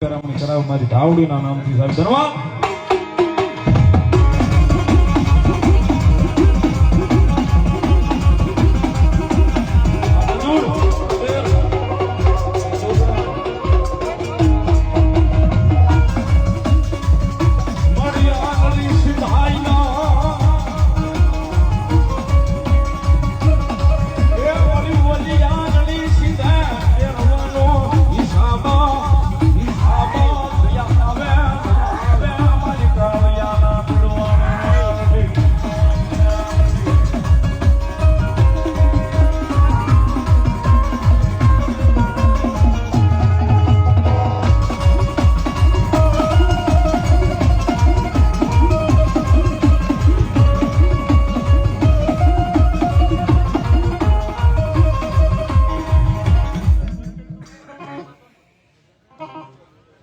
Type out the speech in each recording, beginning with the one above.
કરામણી કરાવ મારી ધાવડીના નામથી સાહેબ ધન્યવાદ.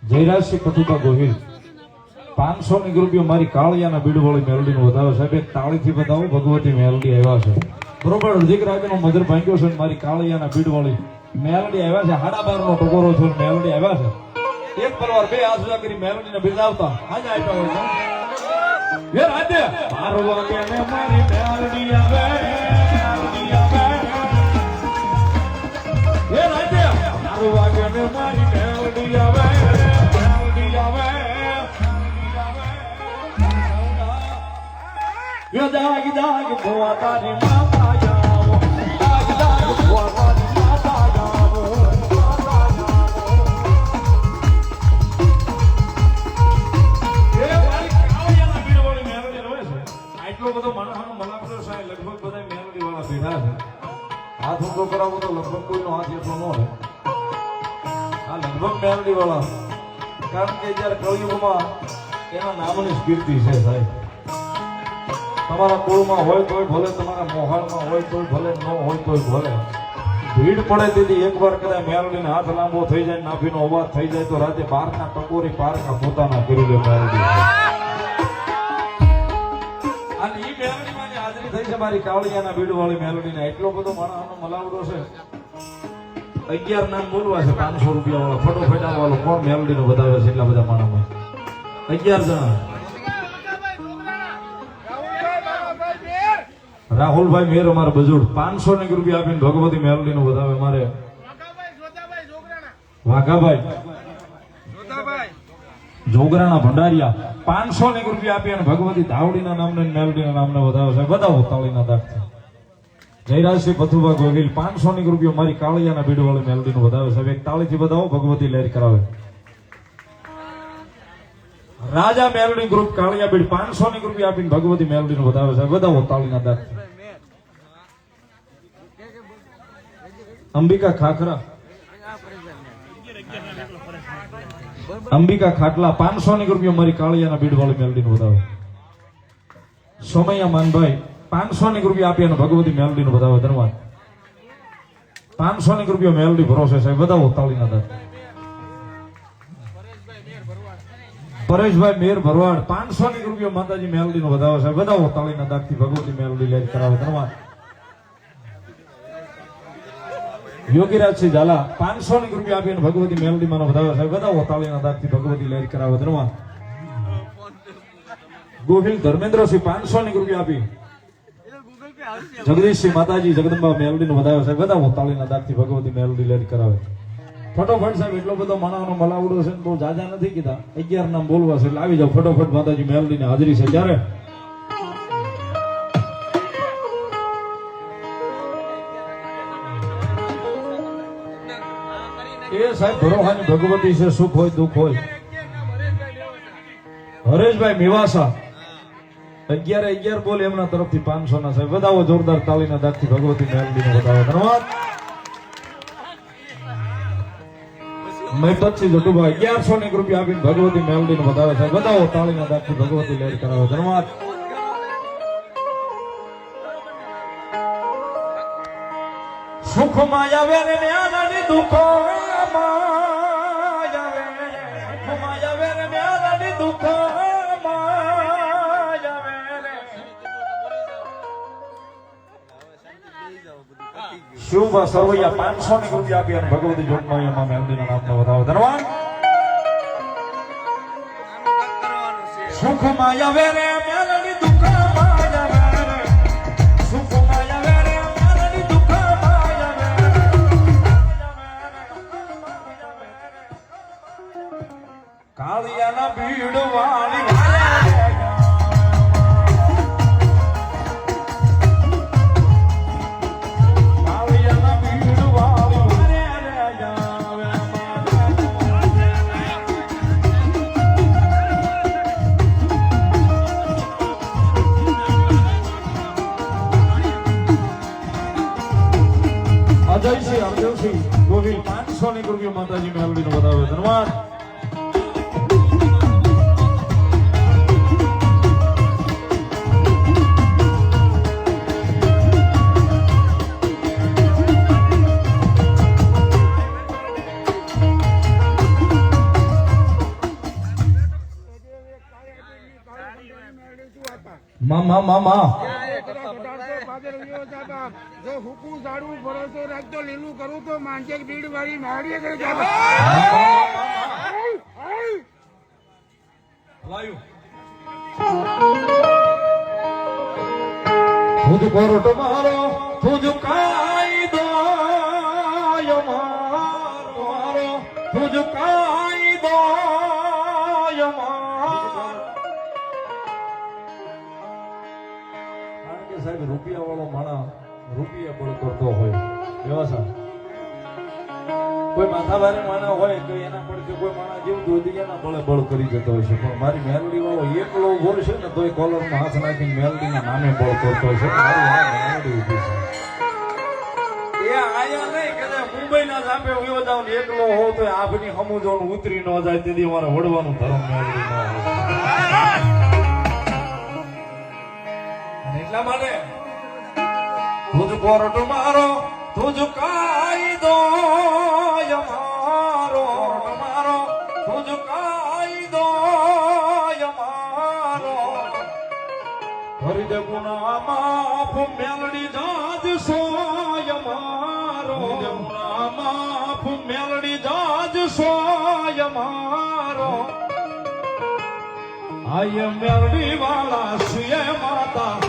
જયરાજસિંહ કથુકા ગોહિલ. પાંચસો ની રૂપિયો મારી કાળિયાના બીડવાળી મેલડી નું વધાવે સાહેબ, એક તાળીથી બતાવો ભગવતી મેલડી આવ્યા છે. બરોબર અડધી નો મધર ભાંગ્યો છે મારી કાળિયાના બીડવાળી મેલડી આવ્યા છે. હાડા બાર નો ટકોરો છે ને મેલડી આવ્યા છે. એક પરવાર બે હાથ સુધા કરી મેલડીને બિરદાવતા. આજે આપ્યા હોય ને મારી મેલડી આવે. છે. આટલો બધો માણસનો મલાપડો છે, લગભગ બધા મેલડી વાળા બેઠા છે. હાથ તો લગભગ કોઈનો હાથ એટલો ન હોય. આ લગભગ મેલડી વાળા કારણ કે જ્યારે કળિયુગમાં એના નામની સ્કીર્તિ છે સાહેબ. તમારા કુળમાં હોય તોય ભલે, તમારા મોહાળમાં હોય તોય ભલે, ન હોય તોય ભલે. ભીડ પડે તેથી એકવાર કદાચ મેલડીને હાથ લાંબો થઈ જાય, નાભીનો અવાજ થઈ જાય, તો રાતે બારના ટકોરી પારકા પોતાના કરી લે મેલડી. અને મેલડીમાં જે હાજરી થઈ છે મારી કાવળિયાના ભીડવાળી મેલડીને, એટલો બધો માણસનો મલાવડો છે. અગિયાર નામ બોલવા છે, પાંચસો રૂપિયા વાળો ફટો ફેટા વાળો કોણ મેલડી નો બતાવે છે એટલા બધા માણસમાં? અગિયાર જણા. રાહુલભાઈ મેર અમારે બજુડ. પાંચસો ને રૂપિયા આપીને ભગવતી મેલડી નું વધાવે મારે વાઘાભાઈ જોગરાના ભંડારિયા. પાંચસો ને રૂપિયા આપી અને ભગવતી ધાવડીના નામને મેલડીના નામને વધાવે છે. બધા તાળીના દાખલા જયરાજસિંહ પથુભા ગોગીલ પાંચસો ની રૂપિયા મારી કાળિયાના બીડવાળી મેલડી નું વધાવે છે. એક તાળીથી બધાઓ ભગવતી લહેર કરાવે. રાજા મેલડી ગ્રુપ કાળિયા બીડ પાંચસો ની રૂપિયા આપીને ભગવતી મેલડી નું વધાવે છે. બધા તાળીના દાખલા અંબિકા ખાખરા. અંબિકા ખાટલા પાંચસો ની રૂપિયા મારી કાળિયાના બીડવાળી મેલડી નું વધાવે. સોમૈયા માનભાઈ પાંચસો ની રૂપિયા અને ભગવતી મેલડી નું વધાવે ધન્યવાદ પાંચસો ની રૂપિયા મેલડી ભરોસે સાહેબ બતાવો તાળીના દાંત. પરેશભાઈ મેર ભરવાડ, પાંચસો ની રૂપિયા માતાજી મેલડી નું વધાવે છે બતાવો તાળીના દાંતથી ભગવતી મેલડી લેજ કરાવે ધન્યવાદ યોગીરાજસિંહ ઝાલા પાંચસો ની રૂપિયા આપી અને ભગવતી મેલડી માં વધાવે છે બધા તાળીના દાંતથી ભગવતી લહેર કરાવે ધર્મા. ગોહિલ ધર્મેન્દ્રસિંહ પાંચસો ની રૂપિયા આપી. જગદીશસિંહ માતાજી, જગદંબા મેલડી નો વધારો છે બધા તાળીના દાખથી ભગવતી મેલડી લહેર કરાવે. ફટોફટ સાહેબ, એટલો બધો માણાનો મલાવડો છે બહુ જાજા નથી કીધા. અગિયાર નામ બોલવા છે, એટલે આવી જાવ ફટોફટ માતાજી મેલડી ને હાજરી છે. ત્યારે એ સાહેબ ભરોહાની ભગવતી છે, સુખ હોય, દુઃખ હોય. હરેશભાઈ મેવાસા, અગિયાર અગિયાર બોલ એમના તરફથી પાંચસો ના સાહેબ. વધાવો જોરદાર તાલીના દાખથી ભગવતી મેલડી વધાવો. ધન્યવાદ. મહેપતસિંહ જટુભાઈ અગિયારસો ની રૂપિયા આપીને ભગવતી મેલડી નો વધાવે સાહેબ. વધાવો તાળીના દાખથી ભગવતી લેર કરાવો. ધન્યવાદ. સુખમાં માં આવે ને રે શુભ સરવૈયા પાંચસો ની રૂપિયા આપી અને ભગવતી જોગમાં માયા વેરે કાળિયાના ભીડ વાળી. જય શ્રી રામ જય શ્રી ગોવિંદ પાંચસો ની રૂપિયા માતાજી મેલડી નો બતાવે ધન્યવાદ. મામા મામા લીલું કરું તો મારી કારણ રૂપિયા વાળો માણસ રૂપિયા બળ કરતો હોય. વ્યવસાય કોઈ માથાભારે માણા હોય તો એના પર કે કોઈ માણા જેવું દોધી એના બળે બળ કરી જતો હોય છે. પણ મારી મેલડી વાળો એકલો ઊભો છે ને, તોય કોલરમાં હાથ નાખીને મેલડીના નામે બળ કરતો હોય છે. મારી આ મેલડી ઊભી છે. એ આયા નહીં કે મુંબઈ ના સામે એકલો હો તો આ બધી ઉતરી ન જાય, તેથી મારે વડવાનું ધર્મ મેળવી ન એટલા માટે તુજ કોરટ મારો તુજ કાયદો મારો. મારો તુજ કાયદો મારો દે ગુના માફ, મેલડી જાજ સો મારો ગુના માફ, મેલડી જાજ સો મારો આય મેલડી વાળા સુય માતા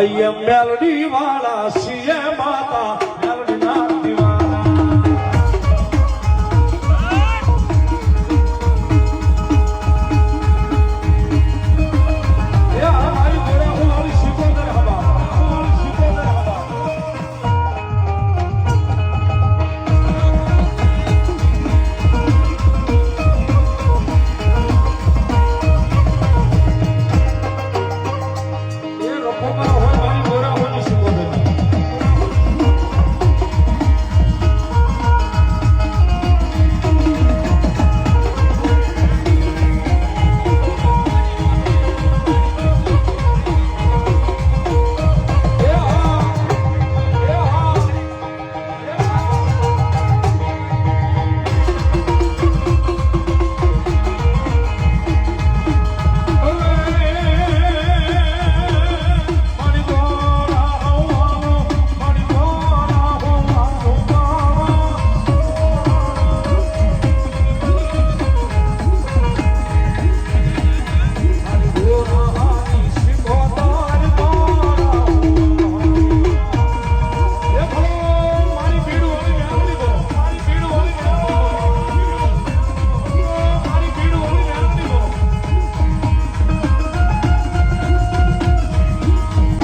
હાય મેલડી વાળા સિય માતા